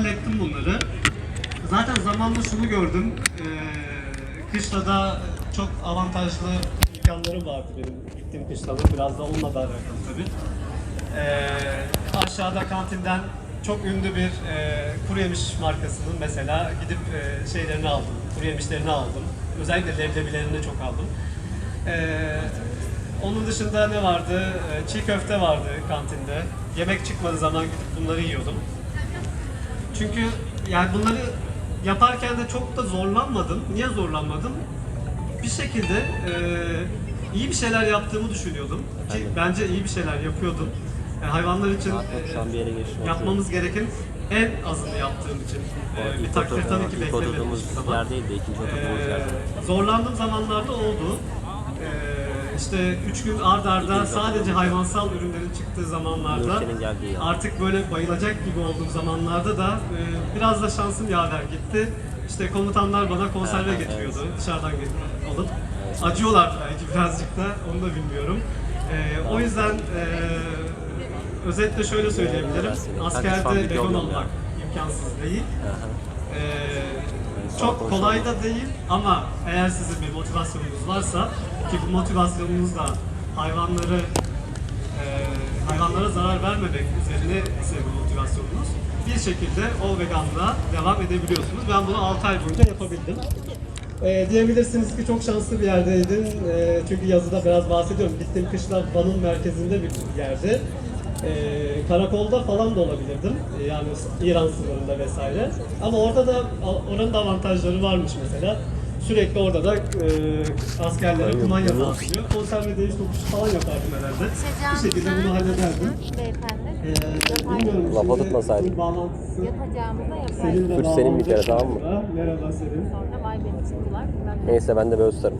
hallettim bunları. Zaten zamanla şunu gördüm. Ee, kışlada çok avantajlı imkanlarım vardı benim gittiğim kışlada. Biraz da onunla da alakalı tabii. Ee, aşağıda kantinden çok ünlü bir e, kuru yemiş markasının mesela gidip e, şeylerini aldım, kuru yemişlerini aldım. Özellikle leblebilerini çok aldım. Ee, onun dışında ne vardı? Ee, Çiğ köfte vardı kantinde. Yemek çıkmadığı zaman gidip bunları yiyordum. Çünkü yani bunları yaparken de çok da zorlanmadım. Niye zorlanmadım? Bir şekilde e, iyi bir şeyler yaptığımı düşünüyordum. Ki Aynen. bence iyi bir şeyler yapıyordum. Yani hayvanlar için e, 90 bir yapmamız gereken en azını yaptığım için e, bir ilk, takdir tabii ki ilk beklemedim oturduğumuz hiçbir zaman. yer değil de ikinci oturduğumuz Ee, yer. zorlandığım zamanlarda oldu. İşte üç gün ard arda sadece hayvansal ürünlerin çıktığı zamanlarda artık böyle bayılacak gibi olduğum zamanlarda da e, biraz da şansım yaver gitti. İşte komutanlar bana konserve getiriyordu dışarıdan get- alıp. Acıyorlar belki birazcık da onu da bilmiyorum. Ee, o yüzden e, özetle şöyle söyleyebilirim. Askerde vegan olmak imkansız değil. Ol, çok kolay da değil ama eğer sizin bir motivasyonunuz varsa ki bu motivasyonunuz da hayvanları e, hayvanlara zarar vermemek üzerine ise bu motivasyonunuz bir şekilde o veganlığa devam edebiliyorsunuz. Ben bunu 6 ay boyunca yapabildim. Ee, diyebilirsiniz ki çok şanslı bir yerdeydin. Ee, çünkü yazıda biraz bahsediyorum. Gittiğim kışla Van'ın merkezinde bir yerde. Ee, karakolda falan da olabilirdim. Ee, yani İran sınırında vesaire. Ama orada da oranın da avantajları varmış mesela. Sürekli orada da e, askerlere kumanya dağıtılıyor. Konserve değiş tokuşu falan yapardım herhalde. Bir şekilde bunu hallederdim. Beyefendi. Ee, bilmiyorum Lafa şimdi tutmasaydın. bu bağlantısı. Yaparız. Suç senin bir kere, tamam mı? bağlantısı. Merhaba Selin. Sonra vay beni çıktılar. Ben de Neyse ben de böyle tutarım.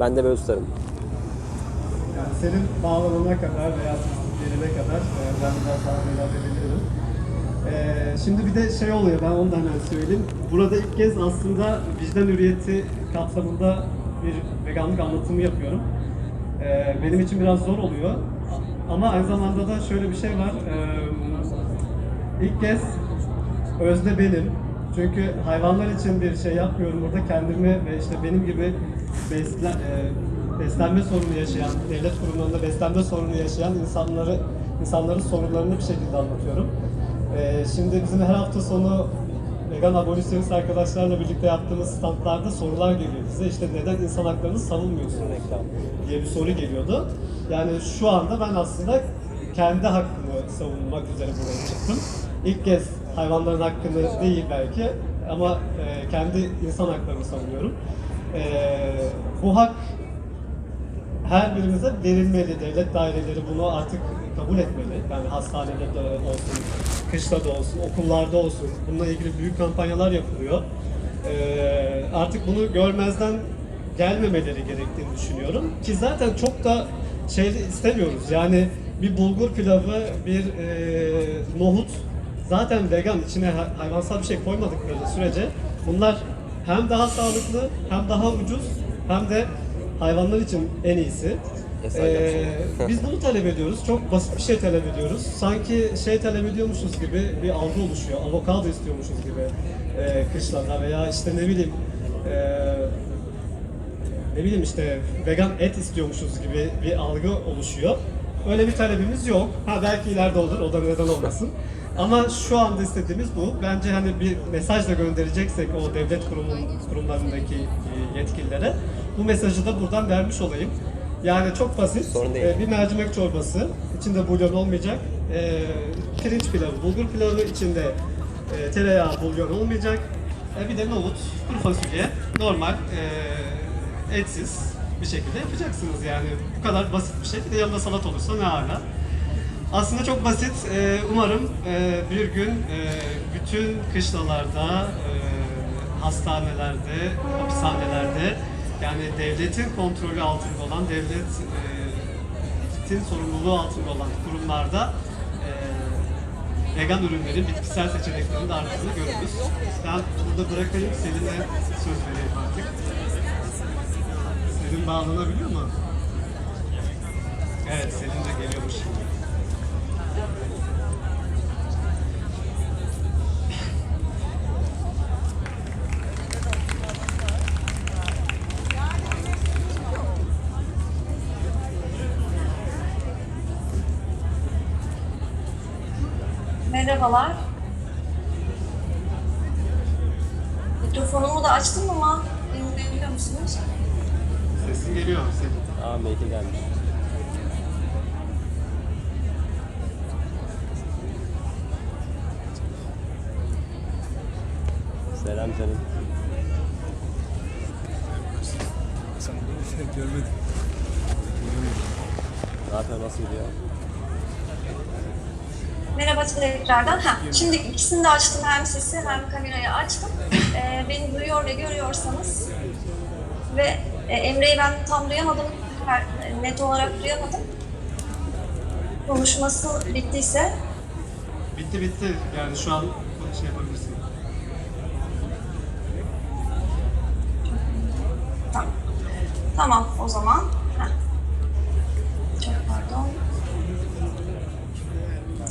Ben de böyle tutarım. Yani senin bağlanana kadar veya siz gelene kadar e, ben biraz daha devam edebilirim. Ee, şimdi bir de şey oluyor, ben onu da hemen söyleyeyim. Burada ilk kez aslında vicdan hürriyeti kapsamında bir veganlık anlatımı yapıyorum. Ee, benim için biraz zor oluyor. Ama aynı zamanda da şöyle bir şey var. Ee, ilk kez özne benim. Çünkü hayvanlar için bir şey yapmıyorum burada kendimi ve işte benim gibi besle, e, beslenme sorunu yaşayan, devlet kurumlarında beslenme sorunu yaşayan insanları insanların sorunlarını bir şekilde anlatıyorum. E, şimdi bizim her hafta sonu vegan abolisyonist arkadaşlarla birlikte yaptığımız standlarda sorular geliyor bize. İşte neden insan haklarını savunmuyorsun diye bir soru geliyordu. Yani şu anda ben aslında kendi hakkımı savunmak üzere buraya çıktım. İlk kez hayvanların hakkını değil belki ama e, kendi insan haklarını savunuyorum. E, bu hak her birimize verilmeli. Devlet daireleri bunu artık kabul etmeli. Yani hastanede de olsun, kışla da olsun, okullarda olsun. Bununla ilgili büyük kampanyalar yapılıyor. Ee, artık bunu görmezden gelmemeleri gerektiğini düşünüyorum. Ki zaten çok da şey istemiyoruz. Yani bir bulgur pilavı, bir e, nohut zaten vegan içine hay- hayvansal bir şey koymadıkları sürece bunlar hem daha sağlıklı hem daha ucuz hem de hayvanlar için en iyisi. Ee, biz bunu talep ediyoruz. Çok basit bir şey talep ediyoruz. Sanki şey talep ediyormuşuz gibi bir algı oluşuyor. Avokado istiyormuşuz gibi e, kışlarda veya işte ne bileyim e, ne bileyim işte vegan et istiyormuşuz gibi bir algı oluşuyor. Öyle bir talebimiz yok. Ha belki ileride olur, o da neden olmasın. Ama şu anda istediğimiz bu. Bence hani bir mesaj da göndereceksek o devlet kurumun, kurumlarındaki e, yetkililere bu mesajı da buradan vermiş olayım. Yani çok basit. Sorun değil. E, bir mercimek çorbası, içinde bulyon olmayacak. E, pirinç pilavı, bulgur pilavı içinde e, tereyağı, bulyon olmayacak. E, bir de nohut, kuru fasulye, normal e, etsiz bir şekilde yapacaksınız yani. Bu kadar basit bir şey. Bir de yanında salat olursa ne hala. Aslında çok basit. E, umarım e, bir gün e, bütün kışlalarda, e, hastanelerde, hapishanelerde yani devletin kontrolü altında olan, devletin sorumluluğu altında olan kurumlarda e, vegan ürünlerin, bitkisel seçeneklerin de arttığını görürüz. Ben burada bırakayım, Selin'e söz vereyim artık. Selin bağlanabiliyor mu? Evet, Selin de geliyormuş. Merhabalar. Mikrofonumu da açtım ama beni duyabiliyor musunuz? Sesin geliyor Selin. Aa Melike gelmiş. Selam canım. Görmedim. Ne yapıyor, nasıl gidiyor? Merhaba tekrardan. Ha, şimdi ikisini de açtım. Hem sesi hem kamerayı açtım. Ee, beni duyuyor ve görüyorsanız ve e, Emre'yi ben tam duyamadım. Her, net olarak duyamadım. Konuşması bittiyse Bitti bitti. Yani şu an şey yapabilirsin. Tamam. Tamam o zaman. Heh. Çok pardon.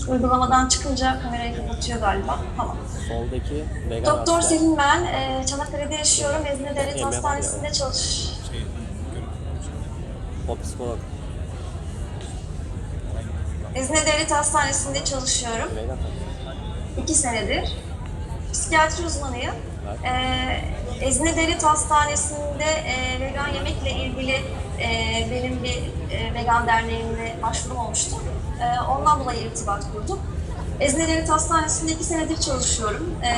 Uygulamadan çıkınca kamerayı kapatıyor galiba. Tamam. Soldaki vegan Doktor hasta. Selin ben. Ee, Çanakkale'de yaşıyorum. Ezine Devlet Yemeğe Hastanesi'nde çalış. O psikolog. Ezine Devlet Hastanesi'nde çalışıyorum. Vegan İki senedir. Psikiyatri uzmanıyım. Ee, Ezine Devlet Hastanesi'nde e, vegan yemekle ilgili e, benim bir e, vegan derneğine başvurum olmuştu. E, ondan dolayı irtibat kurdum. Ezine Devlet Hastanesi'nde iki senedir çalışıyorum. E,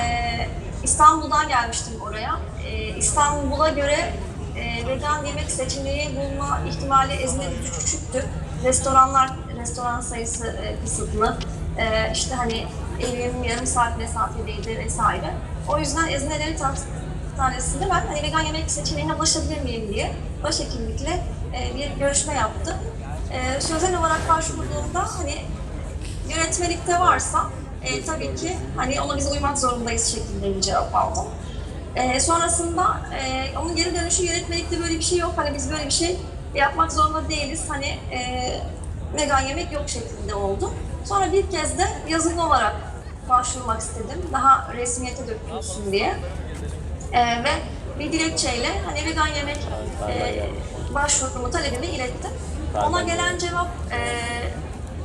İstanbul'dan gelmiştim oraya. E, İstanbul'a göre e, vegan yemek seçeneği bulma ihtimali Ezne'de düşüktü. Restoranlar, restoran sayısı e, kısıtlı. E, işte hani evim yarım saat mesafedeydi vesaire. O yüzden Devlet Hastanesi'nde ben hani vegan yemek seçeneğine ulaşabilir miyim diye başhekimlikle e, bir görüşme yaptım. E, sözel olarak başvurduğumda hani yönetmelikte varsa e, tabii ki hani ona biz uymak zorundayız şeklinde bir cevap aldım. E, sonrasında e, onun geri dönüşü yönetmelikte böyle bir şey yok. Hani biz böyle bir şey yapmak zorunda değiliz. Hani e, vegan yemek yok şeklinde oldu. Sonra bir kez de yazılı olarak başvurmak istedim. Daha resmiyete dökülsün diye. E, ve bir dilekçeyle hani vegan yemek e, başvurumu, talebimi ilettim. Ona gelen cevap, e,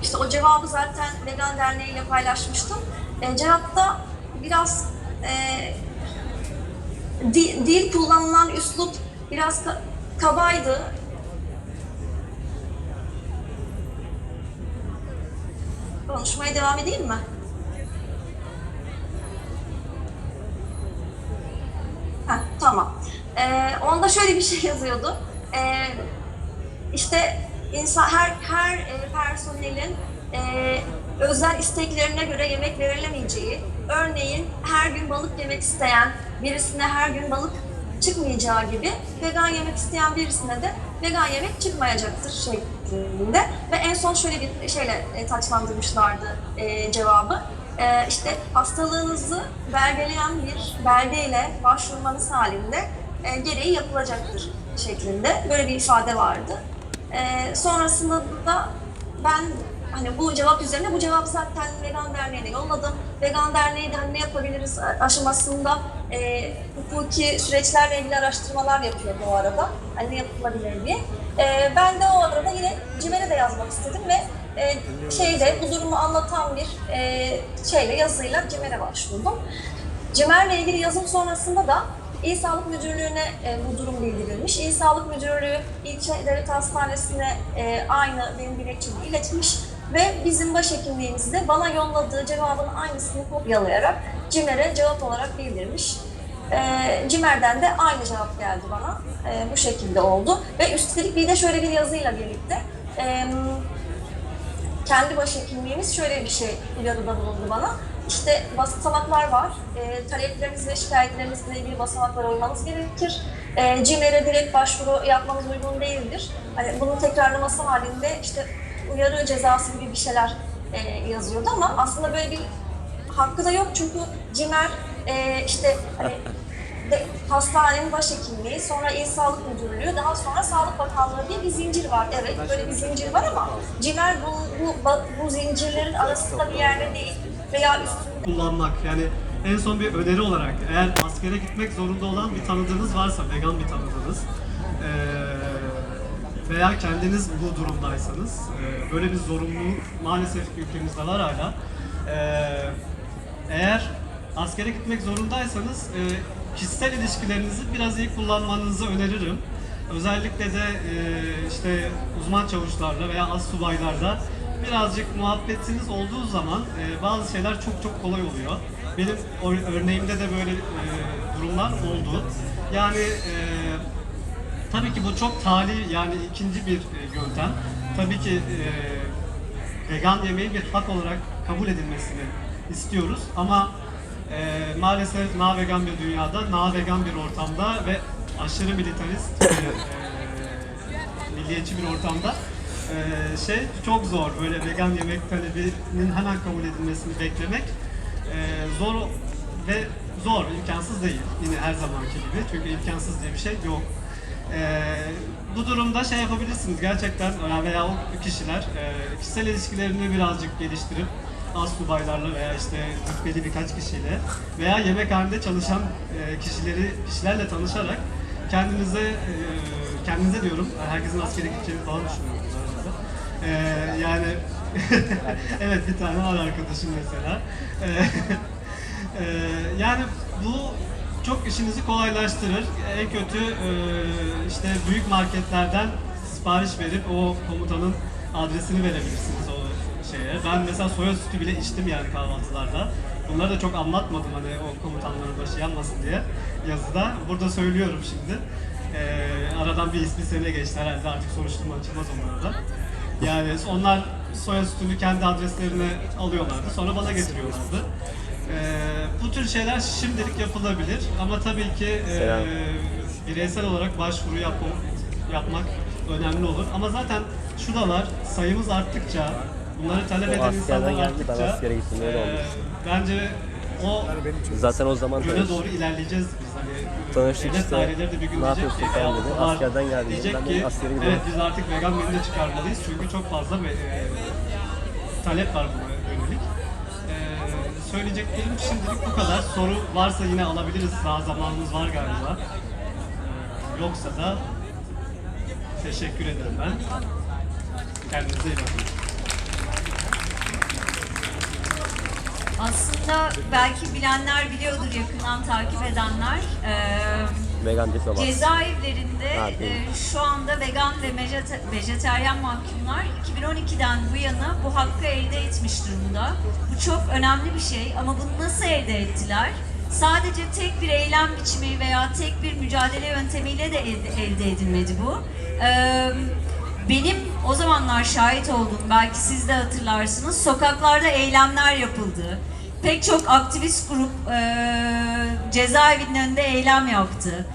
işte o cevabı zaten Vegan Derneği ile paylaşmıştım. E, cevapta biraz e, di- dil kullanılan üslup biraz ka- kabaydı. Konuşmaya devam edeyim mi? Ee, onda şöyle bir şey yazıyordu. Ee, işte insan her her e, personelin e, özel isteklerine göre yemek verilemeyeceği, örneğin her gün balık yemek isteyen birisine her gün balık çıkmayacağı gibi vegan yemek isteyen birisine de vegan yemek çıkmayacaktır şeklinde ve en son şöyle bir şeyle e, taçlandırmışlardı e, cevabı. E, işte hastalığınızı belgeleyen bir belgeyle başvurmanız halinde e, gereği yapılacaktır şeklinde böyle bir ifade vardı. Ee, sonrasında da ben hani bu cevap üzerine bu cevabı zaten Vegan Derneği'ne yolladım. Vegan Derneği de hani ne yapabiliriz aşamasında e, hukuki süreçlerle ilgili araştırmalar yapıyor bu arada. Hani ne yapılabilir diye. Ee, ben de o arada yine CİMER'e de yazmak istedim ve e, şeyde bu durumu anlatan bir e, şeyle yazıyla CİMER'e başvurdum. CİMER'le ilgili yazım sonrasında da İl Sağlık Müdürlüğü'ne e, bu durum bildirilmiş. İl Sağlık Müdürlüğü ilçe devlet hastanesine e, aynı benim dilekçemi iletmiş ve bizim başhekimliğimizde bana yolladığı cevabın aynısını kopyalayarak CİMER'e cevap olarak bildirmiş. E, CİMER'den de aynı cevap geldi bana. E, bu şekilde oldu ve üstelik bir de şöyle bir yazıyla birlikte e, kendi başhekimliğimiz şöyle bir şey uyarıda bulundu bana. İşte basamaklar var. E, talepleriniz ve şikayetlerinizle ilgili basamaklara uymanız gerekir. E, CİMER'e direkt başvuru yapmanız uygun değildir. Hani bunun tekrarlaması halinde işte uyarı cezası gibi bir şeyler e, yazıyordu ama aslında böyle bir hakkı da yok çünkü CİMER e, işte hani de, hastanenin başhekimliği, sonra İl Sağlık Müdürlüğü, daha sonra Sağlık Bakanlığı diye bir zincir var. Evet, böyle bir zincir var ama CİMER bu, bu, bu zincirlerin arasında bir yerde değil veya üstünde kullanmak. Yani en son bir öneri olarak eğer askere gitmek zorunda olan bir tanıdığınız varsa, vegan bir tanıdığınız eee, veya kendiniz bu durumdaysanız eee, böyle bir zorunluluk maalesef ülkemizde var hala. Eee, askere gitmek zorundaysanız e, kişisel ilişkilerinizi biraz iyi kullanmanızı öneririm. Özellikle de e, işte uzman çavuşlarla veya az subaylarla birazcık muhabbetiniz olduğu zaman e, bazı şeyler çok çok kolay oluyor. Benim örneğimde de böyle e, durumlar oldu. Yani e, tabii ki bu çok tali yani ikinci bir e, yöntem. Tabii ki e, vegan yemeği bir hak olarak kabul edilmesini istiyoruz ama e, maalesef na vegan bir dünyada, na vegan bir ortamda ve aşırı militarist, e, e, milliyetçi bir ortamda e, şey çok zor. Böyle vegan yemek talebinin hemen kabul edilmesini beklemek e, zor ve zor, imkansız değil. Yine her zamanki gibi. Çünkü imkansız diye bir şey yok. Ee, bu durumda şey yapabilirsiniz gerçekten veya- veya o kişiler e, kişisel ilişkilerini birazcık geliştirip az subaylarla veya işte rütbeli birkaç kişiyle veya yemekhanede çalışan e, kişileri kişilerle tanışarak kendinize e, kendinize diyorum herkesin askere gideceğini falan düşünüyorum. Ee, yani evet bir tane var arkadaşım mesela. Ee, ee, yani bu çok işinizi kolaylaştırır. En kötü e, işte büyük marketlerden sipariş verip o komutanın adresini verebilirsiniz o şeye. Ben mesela soya sütü bile içtim yani kahvaltılarda. Bunları da çok anlatmadım hani o komutanların başı yanmasın diye yazıda. Burada söylüyorum şimdi. Ee, aradan bir, bir sene geçti herhalde artık soruşturma açılmaz onlarda. Yani onlar soya sütünü kendi adreslerine alıyorlardı. Sonra bana getiriyorlardı. Ee, bu tür şeyler şimdilik yapılabilir ama tabii ki e, bireysel olarak başvuru yapma, yapmak önemli olur. Ama zaten şu da var, sayımız arttıkça, bunları talep eden askerden insanlar geldi, ben arttıkça askere gittim, öyle e, olmuş. bence o Zaten o zaman yöne tanış. doğru ilerleyeceğiz Tanıştık işte. Ne yapıyorsun ki, falan "Ya dedi. Askerden geldim. Diyecek Ben ki, askere gidiyorum. evet biz artık vegan menü de çıkarmalıyız çünkü çok fazla ve, e, talep var buna yönelik. E, söyleyeceklerim şimdilik bu kadar. Soru varsa yine alabiliriz. Daha zamanımız var galiba. E, yoksa da teşekkür ederim ben. Kendinize iyi bakın. Aslında belki bilenler biliyordur yakından takip edenler. Eee Vegan diplomat. cezaevlerinde Ha, eee, şu anda vegan ve vejete- vejeteryan mahkumlar 2012'den bu yana bu hakkı elde etmiş durumda. Bu çok önemli bir şey ama bunu nasıl elde ettiler? Sadece tek bir eylem biçimi veya tek bir mücadele yöntemiyle de elde, elde edilmedi bu. Eee benim o zamanlar şahit olduğum, belki siz de hatırlarsınız, sokaklarda eylemler yapıldı. Pek çok aktivist grup eee cezaevinin önünde eylem yaptı.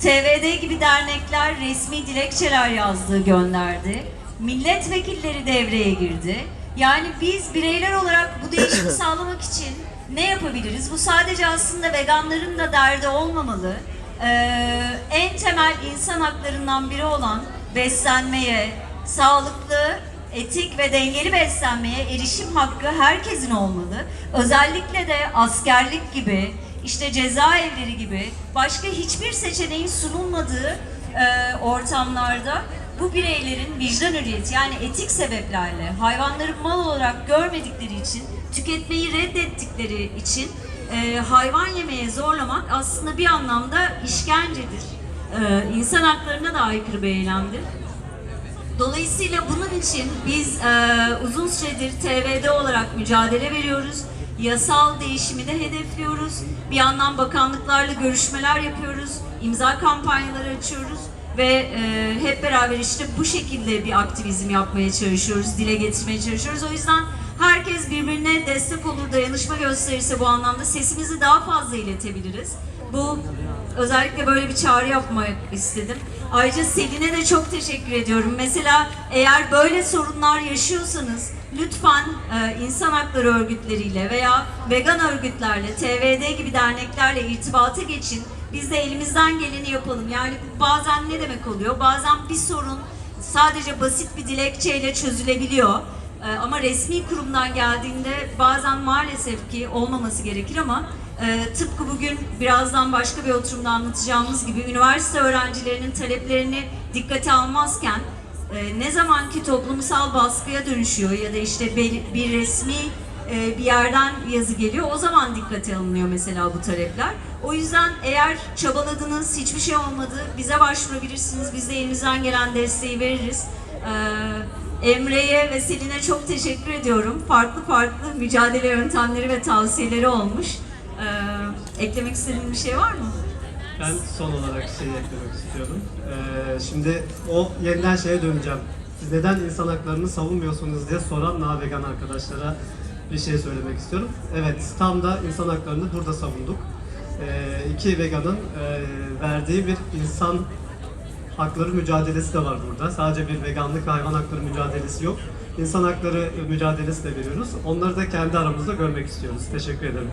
TVD gibi dernekler resmi dilekçeler yazdığı gönderdi. Milletvekilleri devreye girdi. Yani biz bireyler olarak bu değişimi sağlamak için ne yapabiliriz? Bu sadece aslında veganların da derdi olmamalı. Ee, en temel insan haklarından biri olan beslenmeye, sağlıklı, etik ve dengeli beslenmeye erişim hakkı herkesin olmalı. Özellikle de askerlik gibi, işte cezaevleri gibi başka hiçbir seçeneğin sunulmadığı e, ortamlarda bu bireylerin vicdan hürriyeti yani etik sebeplerle hayvanları mal olarak görmedikleri için tüketmeyi reddettikleri için e, hayvan yemeye zorlamak aslında bir anlamda işkencedir. E, insan haklarına da aykırı bir eylemdir. Dolayısıyla bunun için biz e, uzun süredir TVD olarak mücadele veriyoruz. Yasal değişimi de hedefliyoruz. Bir yandan bakanlıklarla görüşmeler yapıyoruz. imza kampanyaları açıyoruz ve e, hep beraber işte bu şekilde bir aktivizm yapmaya çalışıyoruz, dile getirmeye çalışıyoruz. O yüzden herkes birbirine destek olur, dayanışma gösterirse bu anlamda sesimizi daha fazla iletebiliriz. Bu özellikle böyle bir çağrı yapmak istedim. Ayrıca Selin'e de çok teşekkür ediyorum. Mesela eğer böyle sorunlar yaşıyorsanız lütfen e, insan hakları örgütleriyle veya vegan örgütlerle, TVD gibi derneklerle irtibata geçin. Biz de elimizden geleni yapalım. Yani bazen ne demek oluyor? Bazen bir sorun sadece basit bir dilekçeyle çözülebiliyor. Ee, ama resmi kurumdan geldiğinde bazen maalesef ki olmaması gerekir ama e, tıpkı bugün birazdan başka bir oturumda anlatacağımız gibi üniversite öğrencilerinin taleplerini dikkate almazken e, ne zamanki toplumsal baskıya dönüşüyor ya da işte bir, bir resmi e, bir yerden yazı geliyor. O zaman dikkate alınıyor mesela bu talepler. O yüzden eğer çabaladınız, hiçbir şey olmadı, bize başvurabilirsiniz. Biz de elimizden gelen desteği veririz. Ee, Emre'ye ve Selin'e çok teşekkür ediyorum. Farklı farklı mücadele yöntemleri ve tavsiyeleri olmuş. Ee, eklemek istediğin bir şey var mı? Ben son olarak şey eklemek istiyorum. Ee, şimdi o yeniden şeye döneceğim. Siz neden insan haklarını savunmuyorsunuz diye soran navegan arkadaşlara bir şey söylemek istiyorum. Evet, tam da insan haklarını burada savunduk. Ee, iki veganın e, verdiği bir insan hakları mücadelesi de var burada. Sadece bir veganlık ve hayvan hakları mücadelesi yok. İnsan hakları mücadelesi de veriyoruz. Onları da kendi aramızda görmek istiyoruz. Teşekkür ederim.